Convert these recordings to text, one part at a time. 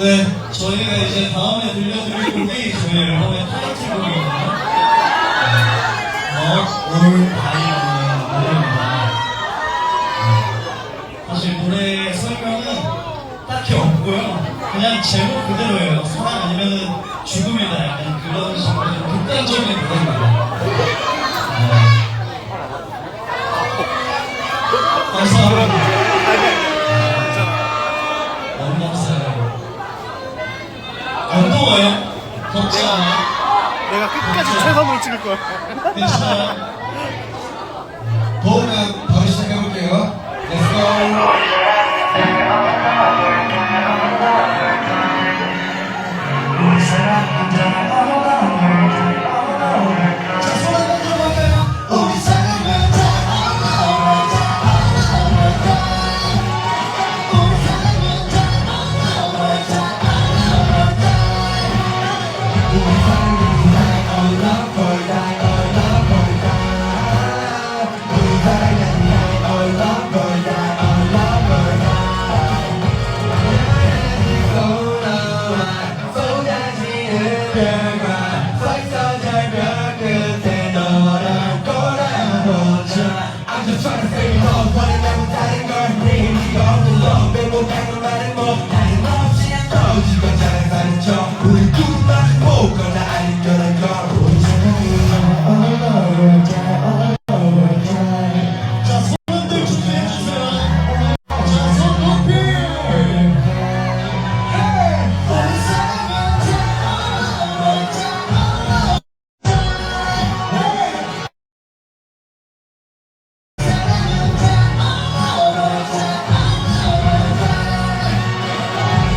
네, 저희가 이제 다음에 들려드릴 곡이 저희 앨범의 타이틀곡이거든요. 어, 올 바이라는 노래입니다. 네. 사실 노래 설명은 딱히 없고요. 그냥 제목 그대로예요. 사랑 아니면 죽음이다. 약간 그런 식으로 좀 극단적인 노래입니다. 안 더워요? 덥지 않아요? 내가 끝까지 최선으로 찍을 거야. 괜찮아요? 더우면 바로 시작해볼게요. Let's go. I'm just trying to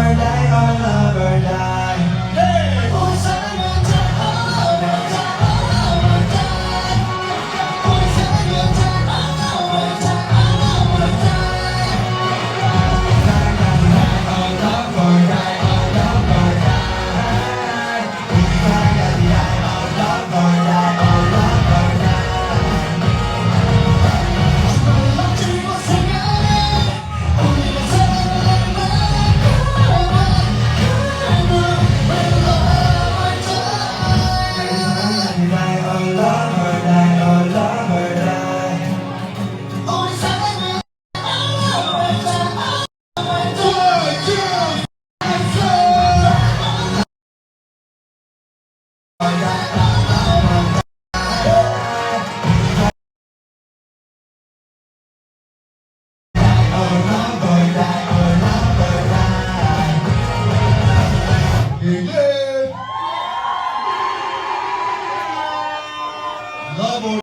or die or love.